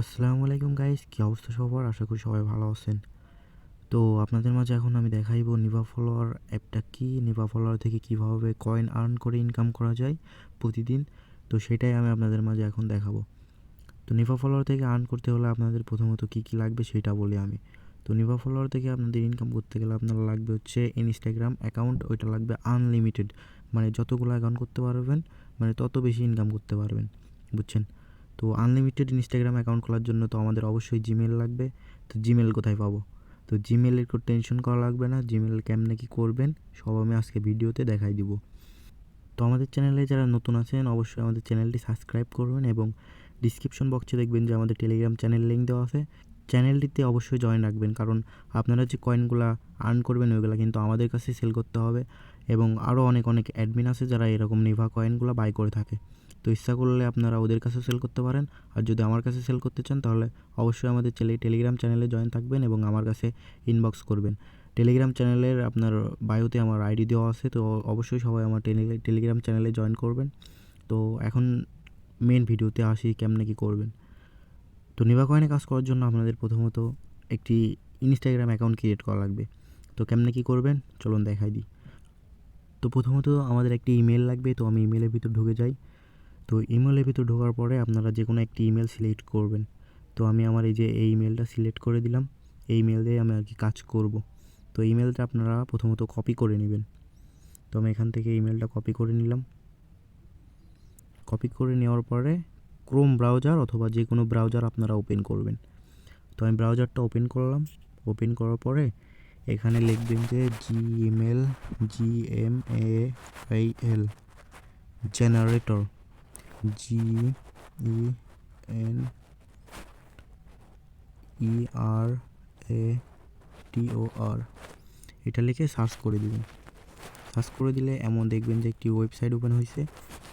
আসসালামু আলাইকুম গাইস কী অবস্থা সবার? আশা করি সবাই ভালো আছেন। তো আপনাদের মাঝে এখন আমি দেখাইবো নিভা ফলোয়ার অ্যাপটা কি? নিভা ফলোয়ার থেকে কীভাবে কয়েন আর্ন করে ইনকাম করা যায় প্রতিদিন? তো সেটাই আমি আপনাদের মাঝে এখন দেখাবো। তো নিভা ফলোয়ার থেকে আর্ন করতে হলে আপনাদের প্রথমত কী কী লাগবে সেটা বলি আমি। তো নিভা ফলোয়ার থেকে আপনাদের ইনকাম করতে গেলে আপনার লাগবে হচ্ছে ইনস্টাগ্রাম অ্যাকাউন্ট ওইটা লাগবে আনলিমিটেড মানে যতগুলো অ্যাকাউন্ট করতে পারবেন মানে তত বেশি ইনকাম করতে পারবেন। বুঝছেন? তো আনলিমিটেড ইনস্টাগ্রাম অ্যাকাউন্ট খোলার জন্য তো আমাদের অবশ্যই জিমেল লাগবে। তো জিমেল কোথায় পাবো? তো জিমেলের কোনো টেনশন করা লাগবে না। জিমেল কেমনে কী করবেন, সব আমি আজকে ভিডিওতে দেখাই দিব। তো আমাদের চ্যানেলে যারা নতুন আছেন, অবশ্যই আমাদের চ্যানেলটি সাবস্ক্রাইব করবেন এবং ডিসক্রিপশন বক্সে দেখবেন যে আমাদের টেলিগ্রাম চ্যানেল লিঙ্ক দেওয়া আছে। চ্যানেলটিতে অবশ্যই জয়েন রাখবেন, কারণ আপনারা যে কয়েনগুলো আর্ন করবেন, ওইগুলো কিন্তু আমাদের কাছে সেল করতে হবে। এবং আরও অনেক অনেক অ্যাডমিন আছে যারা এরকম নিভা কয়েনগুলো বাই করে থাকে। তো ইচ্ছা করলে আপনারা ওদের কাছে সেল করতে পারেন। আর যদি আমার কাছে সেল করতে চান, তাহলে অবশ্যই আমাদের ছেলে টেলিগ্রাম চ্যানেলে জয়েন থাকবেন এবং আমার কাছে ইনবক্স করবেন। টেলিগ্রাম চ্যানেলের আপনার বায়োতে আমার আইডি দেওয়া আছে, তো অবশ্যই সবাই আমার টেলি- টেলিগ্রাম চ্যানেলে জয়েন করবেন। তো এখন মেন ভিডিওতে আসি, কেমনে কী করবেন। তো নিভা কয়েনে কাজ করার জন্য আপনাদের প্রথমত একটি ইনস্টাগ্রাম অ্যাকাউন্ট ক্রিয়েট করা লাগবে। তো কেমনে কী করবেন? চলুন দেখাই দিই। তো প্রথমত আমাদের একটি ইমেল লাগবে, তো আমি ইমেলের ভিতর ঢুকে যাই। তো ইমেলের ভিতর ঢোকার পরে আপনারা যে কোনো একটি ইমেল সিলেক্ট করবেন। তো আমি আমার এই যে এই ইমেলটা সিলেক্ট করে দিলাম। এই ইমেল দিয়ে আমি আর কি কাজ করব। তো ইমেলটা আপনারা প্রথমত কপি করে নেবেন। তো আমি এখান থেকে ইমেলটা কপি করে নিলাম। কপি করে নেওয়ার পরে ক্রোম ব্রাউজার অথবা যে কোনো ব্রাউজার আপনারা ওপেন করবেন। তো আমি ব্রাউজারটা ওপেন করলাম। ওপেন করার পরে এখানে লিখবেন যে Gmail G M A I L generator G E N E R A T O R এটা লিখে সার্চ করে দিবেন। সার্চ করে দিলে এমন দেখবেন যে একটি ওয়েবসাইট ওপেন হয়েছে।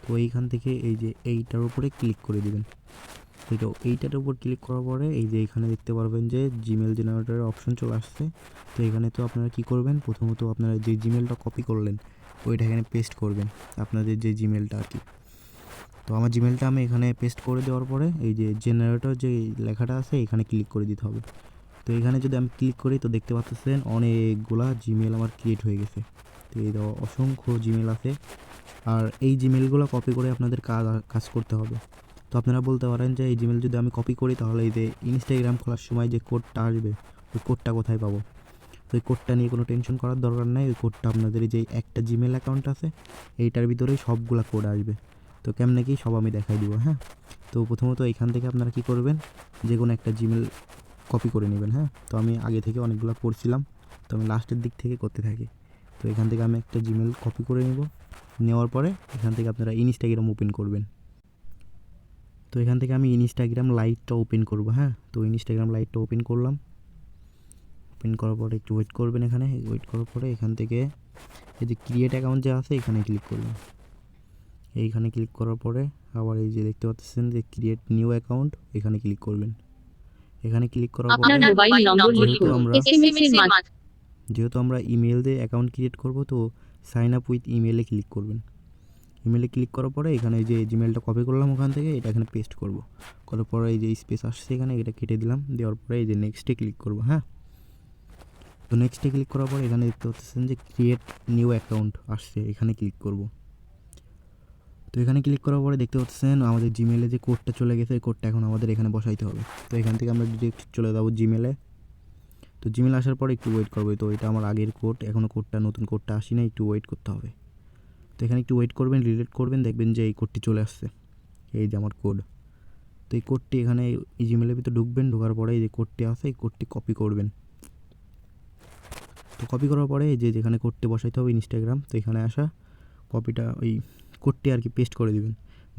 তো এইখান থেকে এই যে এইটার উপরে ক্লিক করে দিবেন। তো এইটার উপর ক্লিক করার পরে এই যে এখানে দেখতে পারবেন যে জিমেল জেনারেটরের অপশন চলে আসছে। তো এখানে তো আপনারা কি করবেন? প্রথমত আপনারা যে জিমেলটা কপি করলেন, ওইটা এখানে পেস্ট করবেন। আপনাদের যে জিমেলটা আর কি। তো আমার জিমেলটা আমি এখানে পেস্ট করে দেওয়ার পরে এই যে জেনারেটর যে লেখাটা আছে, এখানে ক্লিক করে দিতে হবে। তো এখানে যদি আমি ক্লিক করি, তো দেখতে পাচ্ছেন অনেকগুলা জিমেল আমার ক্রিয়েট হয়ে গেছে। তো এই অসংখ্য জিমেল আছে। আর এই জিমেলগুলো কপি করে আপনাদের কাজ কাজ করতে হবে। তো আপনারা বলতে পারেন যে এই জিমেল যদি আমি কপি করি, তাহলে এই যে ইনস্টাগ্রাম খোলার সময় যে কোডটা আসবে, ওই কোডটা কোথায় পাবো? তো ওই কোডটা নিয়ে কোনো টেনশন করার দরকার নেই। ওই কোডটা আপনাদের এই যে একটা জিমেল অ্যাকাউন্ট আছে, এইটার ভিতরেই সবগুলা কোড আসবে। তো কেমনে কি সব আমি দেখাই দিব হ্যাঁ? তো প্রথমত এখান থেকে আপনারা কি করবেন? যে কোনো একটা জিমেল কপি করে নেবেন হ্যাঁ? তো আমি আগে থেকে অনেকগুলো করছিলাম তো আমি লাস্টের দিক থেকে করতে থাকি। তো এখান থেকে আমি একটা জিমেল কপি করে নেব। নেওয়ার পরে এখান থেকে আপনারা ইনস্টাগ্রাম ওপেন করবেন। তো এখান থেকে আমি ইনস্টাগ্রাম লাইটটা ওপেন করব হ্যাঁ? তো ইনস্টাগ্রাম লাইটটা ওপেন করলাম। ওপেন করার পরে একটু ওয়েট করবেন এখানে। ওয়েট করার পরে এখান থেকে এই যে ক্রিয়েট অ্যাকাউন্ট যে আছে, এখানে ক্লিক করবেন। এইখানে ক্লিক করার পরে আবার এই যে দেখতে পাচ্ছেন যে ক্রিয়েট নিউ অ্যাকাউন্ট এখানে ক্লিক করবেন। এখানে ক্লিক করার পরে আপনার মোবাইল নম্বর যেহেতু লিখুন। আমরা এসএমএস এর মাধ্যমে যেহেতু আমরা ইমেল দিয়ে অ্যাকাউন্ট ক্রিয়েট করব তো সাইন আপ উইথ ইমেলে ক্লিক করবেন। ইমেলে ক্লিক করার পরে এখানে এই যে জিমেলটা কপি করলাম ওখান থেকে এটা এখানে পেস্ট করব। করার পরে এই যে স্পেস আসছে এখানে এটা কেটে দিলাম। দেওয়ার পরে এই যে নেক্সটে ক্লিক করব হ্যাঁ? তো নেক্সটে ক্লিক করার পরে এখানে দেখতে পাচ্ছেন যে ক্রিয়েট নিউ অ্যাকাউন্ট আসছে এখানে ক্লিক করব। তো এখানে ক্লিক করার পরে দেখতে পাচ্ছেন আমাদের জিমেলে যে কোডটা চলে গেছে, এই কোডটা এখন আমাদের এখানে বসাইতে হবে। তো এখান থেকে আমরা ডিরেক্ট চলে যাব জিমেলে তো জিমেল আসার পরে একটু ওয়েট করবে। তো এটা আমার আগের কোড এখনও কোডটা নতুন কোডটা আসি না একটু ওয়েট করতে হবে। তো এখানে একটু ওয়েট করবেন রিলেট করবেন, দেখবেন যে এই কোডটি চলে আসছে। এই যে আমার কোড তো এই কোডটি এখানে এই জিমেলের ভিতরে ঢুকবেন, ঢোকার পরে এই যে কোডটি আছে, এই কোডটি কপি করবেন। তো কপি করার পরে যে যেখানে কোডটি বসাইতে হবে ইনস্টাগ্রাম তো এখানে আসা কপিটা ওই কোডটি আর কি পেস্ট করে দিবেন।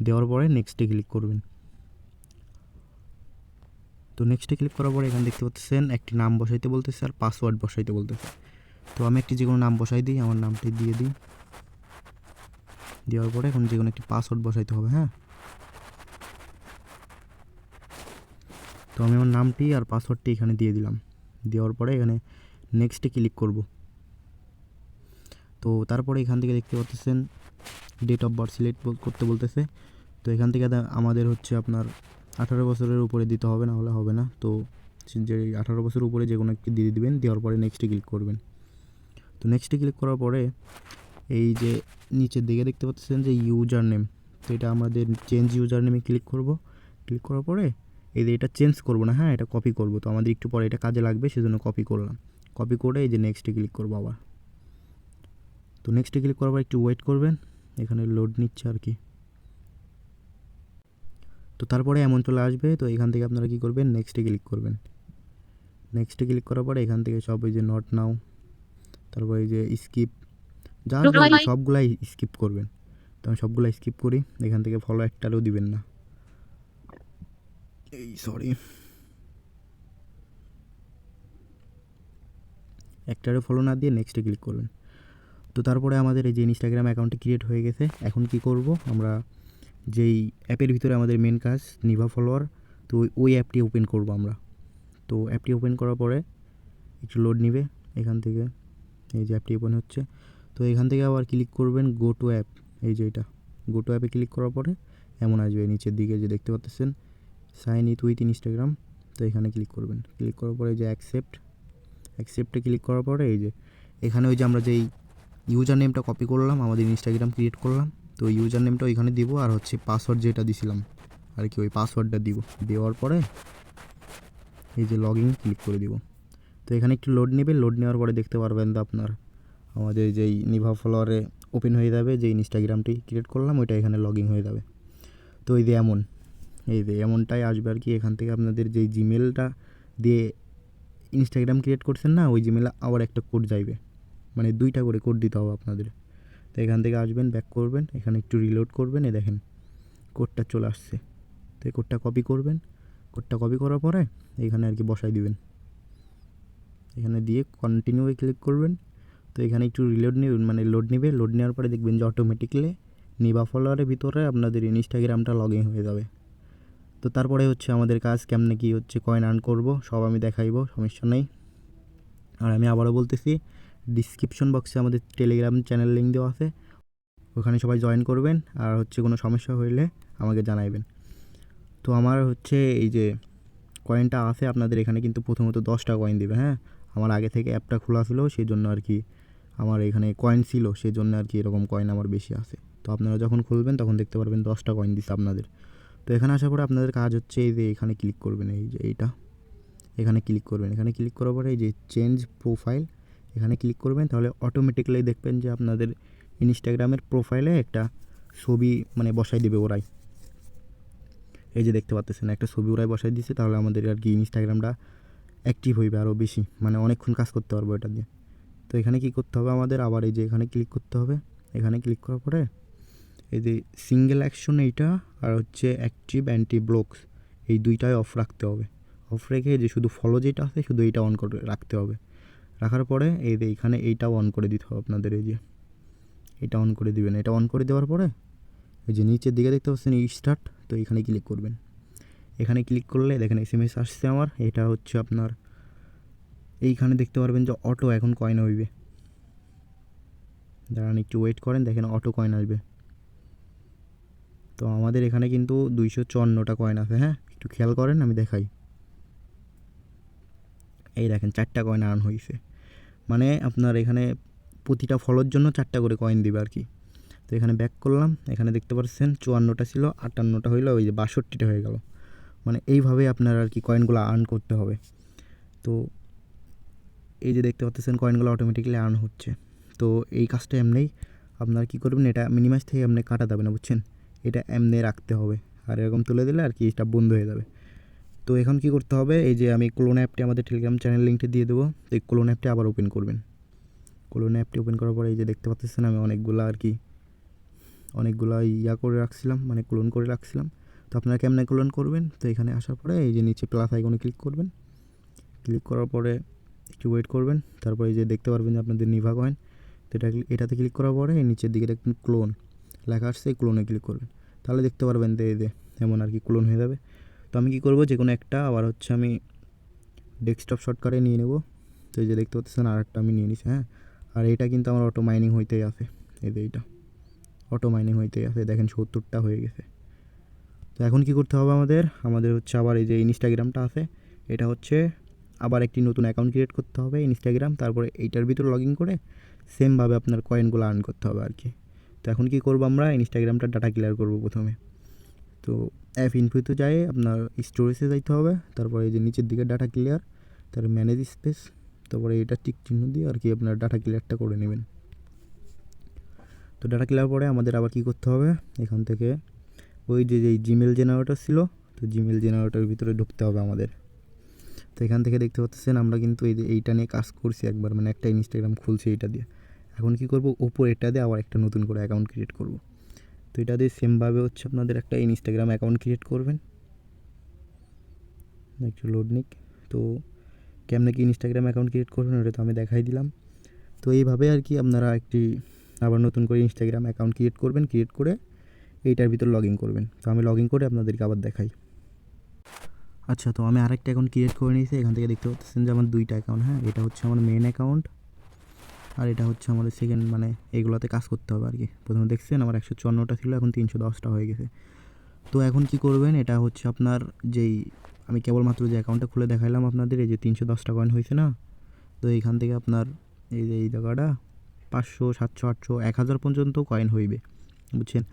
দেওয়ার পরে নেক্সটে ক্লিক করবেন। তো নেক্সটে ক্লিক করার পরে এখানে দেখতে পাচ্ছেন একটি নাম বসাইতে বলতেছে আর পাসওয়ার্ড বসাইতে বলতেছে। তো আমি একটি যে কোনো নাম বসাই দিই, আমার নামটি দিয়ে দিই। দেওয়ার পরে এখন যে কোনো একটি পাসওয়ার্ড বসাইতে হবে হ্যাঁ? তো আমি আমার নামটি আর পাসওয়ার্ডটি এখানে দিয়ে দিলাম। দেওয়ার পরে এখানে নেক্সটে ক্লিক করব। তো তারপরে এখান থেকে দেখতে পাচ্ছেন ডেট অফ বার্থ সিলেক্ট করতে বলতেছে। তো এখান থেকে আমাদের হচ্ছে আপনার আঠারো বছরের উপরে দিতে হবে, না হলে হবে না। তো যে আঠারো বছর উপরে যে কোনো একটি দিয়ে দিবেন, দেওয়ার পরে নেক্সটে ক্লিক করবেন। তো নেক্সটে ক্লিক করার পরে এই যে নিচের দিকে দেখতে পাচ্ছেন যে ইউজার নেম তো এটা আমাদের চেঞ্জ ইউজার নেমে ক্লিক করব। ক্লিক করার পরে এই যে এটা চেঞ্জ করব না হ্যাঁ এটা কপি করব। তো আমাদের একটু পরে এটা কাজে লাগবে, সেজন্য কপি করলাম। কপি করে এই যে নেক্সটে ক্লিক করব আবার। তো নেক্সটে ক্লিক করার পর একটু ওয়েট করবেন। এখানে লোড নিচ্ছে আর কি। তো তারপরে এমন চলে আসবে তো এখান থেকে আপনারা কী করবেন? নেক্সটে ক্লিক করবেন। নেক্সটে ক্লিক করার পরে এখান থেকে সব এই যে নট নাও তারপর এই যে স্কিপ যা সবগুলাই। স্কিপ করবেন। তো আমি সবগুলো স্কিপ করি এখান থেকে ফলো একটারও দিবেন না। এই সরি একটারও ফলো না দিয়ে নেক্সটে ক্লিক করবেন। তো তারপরে আমাদের এই যে ইনস্টাগ্রাম অ্যাকাউন্টটি ক্রিয়েট হয়ে গেছে, এখন কি করব? আমরা যেই অ্যাপের ভিতরে আমাদের মেন কাজ নিভা ফলোয়ার তো ওই- অ্যাপটি ওপেন করব আমরা। তো অ্যাপটি ওপেন করার পরে একটু লোড নিবে এখান থেকে, এই যে অ্যাপটি ওপেন হচ্ছে। তো এখান থেকে আবার ক্লিক করবেন গো টু অ্যাপ এই যে এটা। গো টু অ্যাপে ক্লিক করার পরে এমন আসবে নিচের দিকে, যে দেখতে পাচ্ছেন সাইন ইট উইথ ইনস্টাগ্রাম তো এখানে ক্লিক করবেন। ক্লিক করার পরে যে অ্যাকসেপ্ট অ্যাকসেপ্টে ক্লিক করার পরে এই যে, এখানে ওই যে আমরা যেই ইউজার নেমটা কপি করলাম, আমাদের ইনস্টাগ্রাম ক্রিয়েট করলাম। তো ইউজার নেমটা ওইখানে দিব আর হচ্ছে পাসওয়ার্ড যেটা দিছিলাম, আর কি ওই পাসওয়ার্ডটা দিব। দেওয়ার পরে এই যে লগ ইন ক্লিক করে দিব। তো এখানে একটু লোড নেবে লোড নেওয়ার পরে দেখতে পারবেন তো আপনার আমাদের যেই নিভা ফলোয়ারে ওপেন হয়ে যাবে যে ইনস্টাগ্রামটি ক্রিয়েট করলাম, ওইটা এখানে লগ ইন হয়ে যাবে। তো এই যে এমন, এই যে এমনটাই আসবে আর কি। এখান থেকে আপনাদের যেই জিমেলটা দিয়ে ইনস্টাগ্রাম ক্রিয়েট করছেন না, ওই জিমেলে আবার একটা কোড যাইবে। মানে দুইটা করে কোড দিতে হবে আপনাদের। তো এখান থেকে আসবেন ব্যাক করবেন, এখানে একটু রিলোড করবেন এ দেখেন কোডটা চলে আসছে। তো এই কোডটা কপি করবেন কোডটা কপি করার পরে এখানে আর কি বসাই দিবেন। এখানে দিয়ে কন্টিনিউয়ে ক্লিক করবেন। তো এখানে একটু রিলোড নেবেন মানে লোড নেবে লোড নেওয়ার পরে দেখবেন যে অটোমেটিকলি নিবা ফলোয়ারের ভিতরে আপনাদের ইনস্টাগ্রামটা লগ ইন হয়ে যাবে। তো তারপরে হচ্ছে আমাদের কাজ কেমনে কি হচ্ছে কয়েন আর্ন করব, সব আমি দেখাইবো, সমস্যা নেই। আর আমি আবারও বলতেছি ডিসক্রিপশন বক্সে আমাদের টেলিগ্রাম চ্যানেল লিঙ্ক দেওয়া আছে। ওখানে সবাই জয়েন করবেন আর হচ্ছে কোনো সমস্যা হইলে আমাকে জানাইবেন। তো আমার হচ্ছে এই যে কয়েনটা আছে, আপনাদের এখানে কিন্তু প্রথমত দশটা কয়েন দেবে হ্যাঁ? আমার আগে থেকে অ্যাপটা খোলা ছিল সেই জন্য আর কি আমার এখানে কয়েন ছিল সেই জন্য আর কি এরকম কয়েন আমার বেশি আছে। তো আপনারা যখন খুলবেন, তখন দেখতে পারবেন দশটা কয়েন দিচ্ছে আপনাদের। তো এখানে আসার পরে আপনাদের কাজ হচ্ছে এই যে এখানে ক্লিক করবেন, এই যে এইটা। এখানে ক্লিক করবেন। এখানে ক্লিক করার পরে এই যে চেঞ্জ প্রোফাইল এখানে ক্লিক করবেন, তাহলে অটোমেটিক্যালি দেখবেন যে আপনাদের ইনস্টাগ্রামের প্রোফাইলে একটা ছবি মানে বসাই দেবে ওরাই। এই যে দেখতে পাচ্ছেন একটা ছবি ওরাই বসাই দিচ্ছে তাহলে আমাদের আর কি ইনস্টাগ্রামটা অ্যাক্টিভ হইবে আরও বেশি। মানে অনেকক্ষণ কাজ করতে পারব এটা দিয়ে। তো এখানে কি করতে হবে আমাদের? আবার এই যে এখানে ক্লিক করতে হবে। এখানে ক্লিক করার পরে এই যে সিঙ্গেল অ্যাকশন এইটা আর হচ্ছে অ্যাক্টিভ অ্যান্টি ব্লকস এই দুইটাই অফ রাখতে হবে। অফ রেখে যে শুধু ফলো যেটা আছে, শুধু এইটা অন করে রাখতে হবে। রাখার পরে এই এইখানে এইটাও অন করে দিতে হবে আপনাদের, এই যে এটা অন করে দিবেন। এটা অন করে দেওয়ার পরে এই যে নিচের দিকে দেখতে পাচ্ছেন ই স্টার্ট তো এখানে ক্লিক করবেন। এখানে ক্লিক করলে দেখেন এস এম এস আসছে আমার, এটা হচ্ছে আপনার, এইখানে দেখতে পারবেন যে অটো এখন কয়েন হইবে। দাঁড়ান একটু ওয়েট করেন, দেখেন অটো কয়েন আসবে। তো আমাদের এখানে কিন্তু দুইশো চুয়ান্নটা কয়েন আছে হ্যাঁ? একটু খেয়াল করেন, আমি দেখাই। এই দেখেন চারটা কয়েন আর্ন হয়েছে মানে আপনার এখানে প্রতিটা ফলোর জন্য চারটা করে কয়েন দিবে আর কি। তো এখানে ব্যাক করলাম, এখানে দেখতে পাচ্ছেন চুয়ান্নটা ছিল, আটান্নটা হইল, ওই যে বাষট্টিটা হয়ে গেল। মানে এইভাবে আপনার আর কি কয়েনগুলো আর্ন করতে হবে। তো এই যে দেখতে পাচ্ছেন কয়েনগুলো অটোমেটিক্যালি আর্ন হচ্ছে। তো এই কাজটা এমনিই আপনার কী করবেন, এটা মিনিমাইজ থেকে আপনি কাটা যাবে না, বুঝছেন? এটা এমনি রাখতে হবে। আর এরকম তুলে দিলে আর কি এটা বন্ধ হয়ে যাবে। তো এখন কি করতে হবে? এই যে আমি ক্লোন অ্যাপটি আমাদের টেলিগ্রাম চ্যানেল লিঙ্কটি দিয়ে দেবো। তো এই ক্লোন অ্যাপটি আবার ওপেন করবেন। ক্লোন অ্যাপটি ওপেন করার পরে এই যে দেখতে পাচ্ছেন আমি অনেকগুলো আর কি, অনেকগুলো ইয়া করে রাখছিলাম মানে ক্লোন করে রাখছিলাম। তো আপনারা কেমনে ক্লোন করবেন? তো এখানে আসার পরে এই যে নিচে প্লাস আইকনে ক্লিক করবেন। ক্লিক করার পরে একটু ওয়েট করবেন। তারপরে এই যে দেখতে পারবেন যে আপনাদের নিভা কয়েন তো এটা এটাতে ক্লিক করার পরে নিচের দিকে দেখবেন ক্লোন লেখা আসছে ক্লোনে ক্লিক করবেন। তাহলে দেখতে পারবেন যে এই যে এমন আর কি ক্লোন হয়ে যাবে। তো আমি কী করব? যে কোনো একটা, আবার হচ্ছে আমি ডেস্কটপ শর্টকাটে নিয়ে নেব। তো এই যে দেখতে পাচ্ছেন আর একটা আমি নিয়ে নিছি হ্যাঁ? আর এটা কিন্তু আমার অটো মাইনিং হইতেই আছে। এই যে এইটা। অটো মাইনিং হইতেই আছে। দেখেন সত্তরটা হয়ে গেছে। তো এখন কি করতে হবে আমাদের? আমাদের হচ্ছে আবার এই যে ইনস্টাগ্রামটা আছে। এটা হচ্ছে আবার একটি নতুন অ্যাকাউন্ট ক্রিয়েট করতে হবে ইনস্টাগ্রাম। তারপরে এইটার ভিতরে লগ ইন করে সেমভাবে আপনার কয়েনগুলো আর্ন করতে হবে আর কি। তো এখন কি করব আমরা? ইনস্টাগ্রামটা ডাটা ক্লিয়ার করব প্রথমে। তো অ্যাপ ইনফুতে যায় আপনার স্টোরেজে যাইতে হবে, তারপরে এই যে নিচের দিকে ডাটা ক্লিয়ার তারপরে ম্যানেজ স্পেস তারপরে এটা টিক চিহ্ন দিয়ে আর কি আপনার ডাটা ক্লিয়ারটা করে নেবেন। তো ডাটা ক্লিয়ার পরে আমাদের আবার কি করতে হবে? এখান থেকে ওই যে যেই জিমেল জেনারেটর ছিল, তো জিমেল জেনারেটরের ভিতরে ঢুকতে হবে আমাদের। তো এখান থেকে দেখতে পাচ্ছেন আমরা কিন্তু এই এইটা নিয়ে কাজ করছি একবার মানে একটা ইনস্টাগ্রাম খুলছি এইটা দিয়ে। এখন কি করব? ওপর এটা দিয়ে আবার একটা নতুন করে অ্যাকাউন্ট ক্রিয়েট করব। তো এটা দিয়ে সেমভাবে হচ্ছে আপনাদের একটা ইনস্টাগ্রাম অ্যাকাউন্ট ক্রিয়েট করবেন। একটু লোড নিক। তো কেমনে কি ইনস্টাগ্রাম অ্যাকাউন্ট ক্রিয়েট করবেন ওটা তো আমি দেখাই দিলাম। তো এইভাবে আর কি আপনারা একটি আবার নতুন করে ইনস্টাগ্রাম অ্যাকাউন্ট ক্রিয়েট করবেন ক্রিয়েট করে এইটার ভিতর লগ ইন করবেন। তো আমি লগ ইন করে আপনাদেরকে আবার দেখাই। আচ্ছা তো আমি আরেকটা অ্যাকাউন্ট ক্রিয়েট করে নিয়েছি। এখান থেকে দেখতে পাচ্ছেন যে আমার দুইটা অ্যাকাউন্ট হ্যাঁ? এটা হচ্ছে আমার মেন অ্যাকাউন্ট আর এটা হচ্ছে আমাদের সেকেন্ড মানে এইগুলোতে কাজ করতে হবে আর কি প্রথমে দেখছেন আমার একশো চুয়ান্নটা ছিল, এখন তিনশো দশটা হয়ে গেছে। তো এখন কি করবেন, এটা হচ্ছে আপনার যেই, আমি কেবলমাত্র যে অ্যাকাউন্টটা খুলে দেখাইলাম আপনাদের, এই যে তিনশো দশটা কয়েন হয়েছে না? তো এইখান থেকে আপনার এই যে এই জায়গাটা, পাঁচশো, সাতশো, আটশো, এক হাজার পর্যন্ত কয়েন হইবে, বুঝছেন?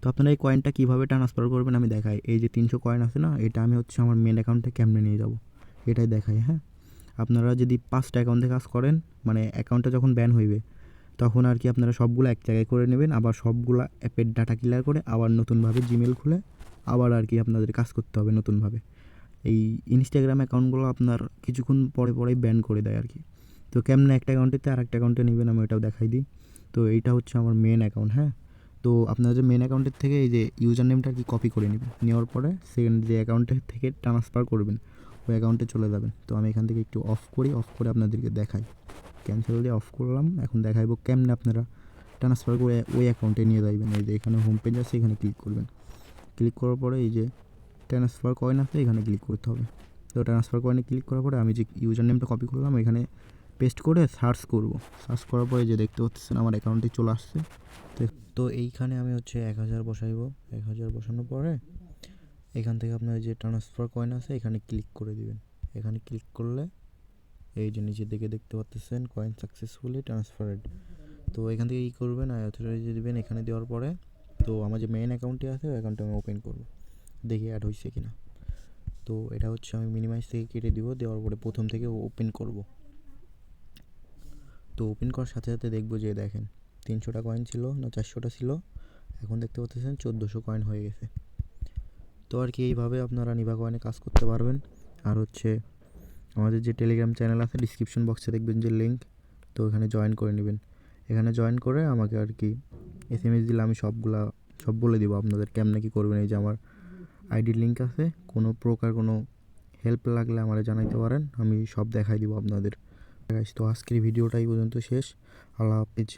তো আপনারা এই কয়েনটা কীভাবে ট্রান্সফার করবেন আমি দেখাই। এই যে তিনশো কয়েন আছে না, এটা আমি হচ্ছে আমার মেন অ্যাকাউন্টে কেমনে নিয়ে যাব? এটাই দেখাই হ্যাঁ? আপনারা যদি পাঁচটা অ্যাকাউন্টে কাজ করেন মানে অ্যাকাউন্টটা যখন ব্যান হইবে, তখন আর কি আপনারা সবগুলো এক জায়গায় করে নেবেন, আবার সবগুলো অ্যাপের ডাটা ক্লিয়ার করে আবার নতুনভাবে জিমেল খুলে আবার আর কি আপনাদের কাজ করতে হবে নতুনভাবে। এই ইনস্টাগ্রাম অ্যাকাউন্টগুলো আপনার কিছুক্ষণ পরে পরেই ব্যান করে দেয় আর কি। তো কেমনে একটা অ্যাকাউন্টেতে আর একটা অ্যাকাউন্টে নেবেন আমি ওটাও দেখাই দিই। তো এইটা হচ্ছে আমার মেন অ্যাকাউন্ট হ্যাঁ? তো আপনারা যে মেন অ্যাকাউন্টের থেকে এই যে ইউজার নেমটা আর কি কপি করে নেবেন, নেওয়ার পরে সেকেন্ড যে অ্যাকাউন্টের থেকে ট্রান্সফার করবেন ওই অ্যাকাউন্টে চলে যাবেন। তো আমি এখান থেকে একটু অফ করি অফ করে আপনাদেরকে দেখাই। ক্যান্সেল দিয়ে অফ করলাম, এখন দেখাইবো কেমনে আপনারা ট্রান্সফার করে ওই অ্যাকাউন্টে নিয়ে যাবেন এই যে এখানে হোম পেজ আছে, এখানে ক্লিক করবেন। ক্লিক করার পরে এই যে ট্রান্সফার কয়েন আছে, এখানে ক্লিক করতে হবে। তো ট্রান্সফার কয়েনে ক্লিক করার পরে আমি যে ইউজার নেমটা কপি করলাম, এখানে পেস্ট করে সার্চ করব। সার্চ করার পরে যে দেখতে পাচ্ছেন আমার অ্যাকাউন্টে চলে আসছে। তো এইখানে আমি হচ্ছে এক হাজার বসাইব। এক হাজার বসানোর পরে এখান থেকে আপনার যে ট্রান্সফার কয়েন আছে, এখানে ক্লিক করে দিবেন। এখানে ক্লিক করলে এই যে নিচের দিকে দেখতে পাচ্ছেন কয়েন সাকসেসফুলি ট্রান্সফারেড তো এখান থেকে কী করবেন? আর অথরাইজ দেবেন এখানে দেওয়ার পরে। তো আমার যে মেইন অ্যাকাউন্টটি আছে, ওই অ্যাকাউন্টটা আমি ওপেন করব। দেখি অ্যাড হয়েছে কিনা। তো এটা হচ্ছে আমি মিনিমাইজ থেকে কেটে দিব, দেওয়ার পরে প্রথম থেকে ওপেন করব। তো ওপেন করার সাথে সাথে দেখব যে দেখেন, তিনশোটা কয়েন ছিল না চারশোটা ছিল। এখন দেখতে পাচ্ছেন চোদ্দোশো কয়েন হয়ে গেছে। তো আর কি, এইভাবে আপনারা নিভা কয়েনে কাজ করতে পারবেন। আর হচ্ছে আমাদের যে টেলিগ্রাম চ্যানেল আছে ডিসক্রিপশন বক্সে দেখবেন যে লিঙ্ক তো এখানে জয়েন করে নেবেন। এখানে জয়েন করে আমাকে আর কি এস এম এস দিলে আমি সবগুলা, সব বলে দিব আপনাদের কেমনে কী করবেন। এই যে আমার আইডির লিঙ্ক আছে, কোনো প্রকার কোনো হেল্প লাগলে আমারে জানাইতে পারেন, আমি সব দেখাই দিব আপনাদের। তো আজকের ভিডিওটাই পর্যন্ত শেষ। আল্লাহ হাফিজ।